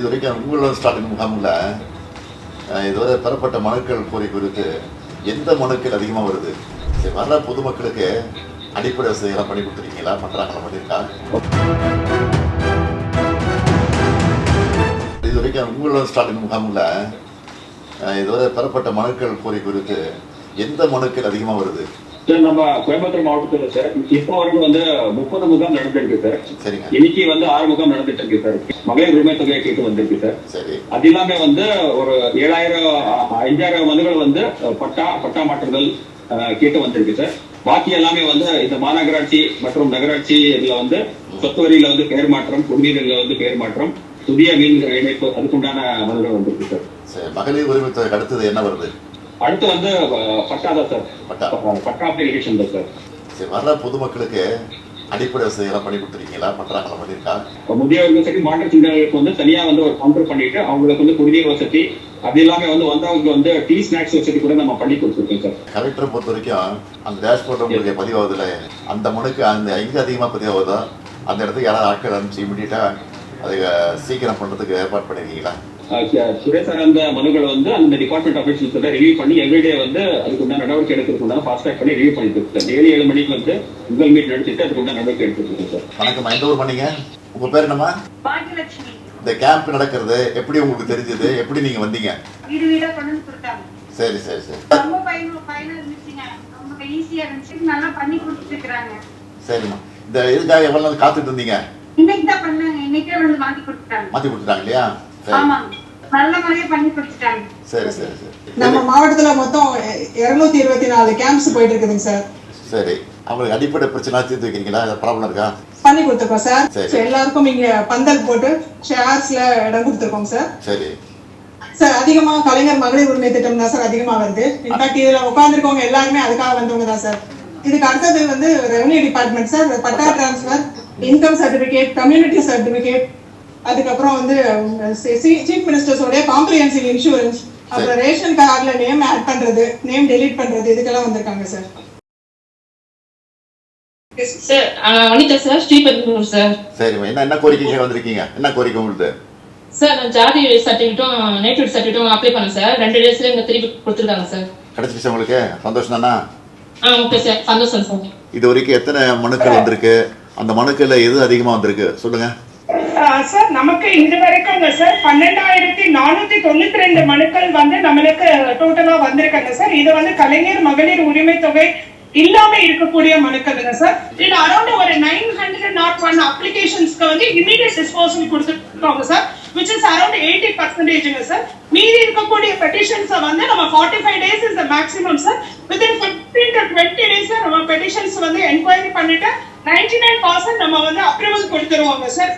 இது வரைக்கும் உங்களோட ஸ்டாலின் முகாமில் இதுவரை பெறப்பட்ட மனுக்கள் கோரி குறித்து எந்த மனுக்கள் அதிகமாக வருது? சரி வர்ற பொதுமக்களுக்கு அடிப்படை வசதிகளாக பண்ணி கொடுத்துருக்கீங்களா? பண்ணுறாங்களா பண்ணியிருக்கா? இது வரைக்கும் உங்களோட ஸ்டாலின் முகாமில் இதுவரை பெறப்பட்ட மனுக்கள் கோரி குறித்து எந்த மனுக்கள் அதிகமாக வருது? சார் நம்ம கோயம்புத்தூர் மாவட்டத்துல சார் இப்போ வரைக்கும் வந்து முப்பது முகாம் நடந்திருக்கு சார். சரிங்க. இன்னைக்கு வந்து ஆறு முகாம் நடந்துட்டு இருக்கு சார். மகளிர் உரிமை தொகையை கேட்டு வந்திருக்கு சார். சரி. அது இல்லாம வந்து ஒரு ஏழாயிரம் அ- ஐந்தாயிரம் மனுகள் வந்து பட்டா பட்டா அஹ், கேட்டு வந்திருக்கு சார். பாக்கி எல்லாமே வந்து இந்த மாநகராட்சி மற்றும் நகராட்சி இதுல வந்து சொத்து வரியில வந்து பெயர் மாற்றம் குடிநீர்ல வந்து பெயர் மாற்றம் புதிய மீன் இணைப்பு அதுக்குண்டான மனுகள் வந்திருக்கு சார். மகளிர் உரிமை அடுத்தது என்ன வருது? அடுத்து வந்து பட்டா தான் சார். பட்டா. பட்டா அப்ளிகேஷன் தான் சார். சரி வர்ற பொதுமக்களுக்கு அடிப்படை வசதிகள்லாம் பண்ணி கொடுத்துருக்கீங்களா? பண்ணுறாங்களா பண்ணியிருக்கா? இப்ப முதியோர்கள் சரி மாற்றுத்திறனாளிகளுக்கு வந்து தனியா வந்து ஒரு கவுண்டர் பண்ணிட்டு அவங்களுக்கு வந்து குடிநீர் வசதி அது எல்லாமே வந்து வந்தவங்களுக்கு வந்து டீ ஸ்நாக்ஸ் வசதி கூட நம்ம பண்ணி கொடுத்துருக்கோம் சார். கலெக்டரை பொறுத்த வரைக்கும் அந்த டேஷ்போர்ட் உங்களுக்கு பதிவாகுதுல. அந்த மனுக்கு அந்த எங்கே அதிகமாக பதிவாகுதோ? அந்த இடத்துக்கு யாராவது ஆட்கள் அனுப்பிச்சு இமீடியட்டாக அதை சீக்கிரம் பண்ணுறதுக்கு ஏற்பாடு பண்ணியிருக்கீங்களா அஹ் சு- சுரே சார்ந்த மனுக்கள் வந்து அந்த டிபார்ட்மெண்ட் ஆஃபீஸில் ரிவ்யூ பண்ணி எவ்ரிடே வந்து அதுக்கு உண்டான நடவடிக்கை எடுக்கிறதுக்கு ஃபாஸ்ட் ட்ராக் பண்ணி ரிவ்யூ பண்ணிட்டு இருக்கோம் டெய்லி ஏழு மணிக்கு வந்து உங்கள் மீட் நடத்திட்டு அதுக்கு உண்டான நடவடிக்கை எடுத்துட்டு இருக்கோம் சார் வணக்கம். எந்த ஊர் பண்ணீங்க. உங்கள் பேர் என்னம்மா? பாக்கியலட்சுமி. இந்த கேம்ப் நடக்கிறது எப்படி உங்களுக்கு தெரிஞ்சது? எப்படி நீங்கள் வந்தீங்க? வீடு வீடா கொண்டு வந்து கொடுத்தாங்க. சரி சரி சரி. ரொம்ப பயன் பயனா இருந்துச்சுங்க. ரொம்ப ஈஸியா இருந்துச்சு. நல்லா பண்ணி கொடுத்துட்டு இருக்காங்க சரிம்மா. இந்த இதுக்காக எவ்வளோ நாள் காத்துட்டு இருந்தீங்க? இன்னைக்கு தான் பண்ணாங்க. இன்னைக்கே வந்து மாத்தி கொடுத்துட்டாங்க இல்லையா? சரி சரி சரி. நம்ம மாவட்டத்துல மொத்தம் இருநூத்தி இருபத்தி நாலு கேம்ப்ஸ் போயிட்டு இருக்குதுங்க சார். சரி. அவங்களுக்கு அடிப்படை பிரச்சனை தீர்த்து வைக்கிறீங்களா? ப்ராப்ளம் இருக்கா? பண்ணி கொடுத்துருக்கோம் சார். எல்லாருக்கும் இங்க பந்தல் போட்டு ஷேர்ஸ்ல இடம் கொடுத்துருக்கோம் சார். சரி. சார் அதிகமா கலைஞர் மகளிர் உரிமை திட்டம் தான் சார் அதிகமா வருது. இன்ஃபேக்ட் இதுல உட்கார்ந்துருக்கவங்க எல்லாருமே அதுக்காக வந்தவங்க தான் சார். இதுக்கு அடுத்தது வந்து revenue department sir patta transfer income certificate community certificate அதுக்கப்புறம் வந்து சீஃப் மினிஸ்டர்ஸோடைய காம்ப்ரிஹென்சிவ் இன்சூரன்ஸ் அப்புறம் ரேஷன் கார்டுல நேம் ஆட் பண்றது நேம் டெலீட் பண்றது இதுக்கெல்லாம் வந்திருக்காங்க sir sir Vanitha sir Sriperumbalur sir சரிம்மா. என்ன என்ன கோரிக்கைக்காக வந்திருக்கீங்க? என்ன கோரிக்கை உங்களுக்கு? சார் நான் ஜாதி சர்டிஃபிகேட்டும் நேட்டிவ் சர்டிஃபிகேட்டும் அப்ளை பண்ணேன் சார் ரெண்டு டேஸ்ல எங்க திருப்பி கொடுத்துருக்காங்க சார் கிடைச்சிருச்சு உங்களுக்கு? சந்தோஷம் தானா? ஆ ஓகே சார் சந்தோஷம் சார் இது வரைக்கும் எத்தனை மனுக்கள் வந்திருக்கு? அந்த மனுக்கள்ல எது அதிகமா வந்திருக்கு? சொல்லுங்க. ஆஹ் சார் நமக்கு இது வரைக்கும்ங்க சார். பன்னெண்டாயிரத்தி நானூத்தி தொண்ணூத்தி ரெண்டு மனுக்கள் வந்து நம்மளுக்கு டோட்டலா வந்திருக்காங்க சார். இது வந்து கலைஞர் மகளிர் உரிமை தொகை இல்லாம இருக்கக்கூடிய மனுக்கள்ங்க சார். இது அரௌண்ட் ஒரு நைன் ஹண்ட்ரட் நாட் ஒன் அப்ளிகேஷன்ஸ்க்கு வந்து இமீடியட் டிஸ்போசல் கொடுத்துருக்காங்க sir. Which is around eighty பர்சன்டேஜ்ங்க sir. மீதி இருக்கக்கூடிய பெட்டிஷன்ஸை வந்து நம்ம forty five days is maximum sir. Within fifteen to twenty days நம்ம பெட்டிஷன்ஸ் வந்து என்கொயரி பண்ணிட்டு நைன்டி நைன் பர்சன்ட் நம்ம வந்து அப்ரூவல் கொடுத்துருவாங்க சார்.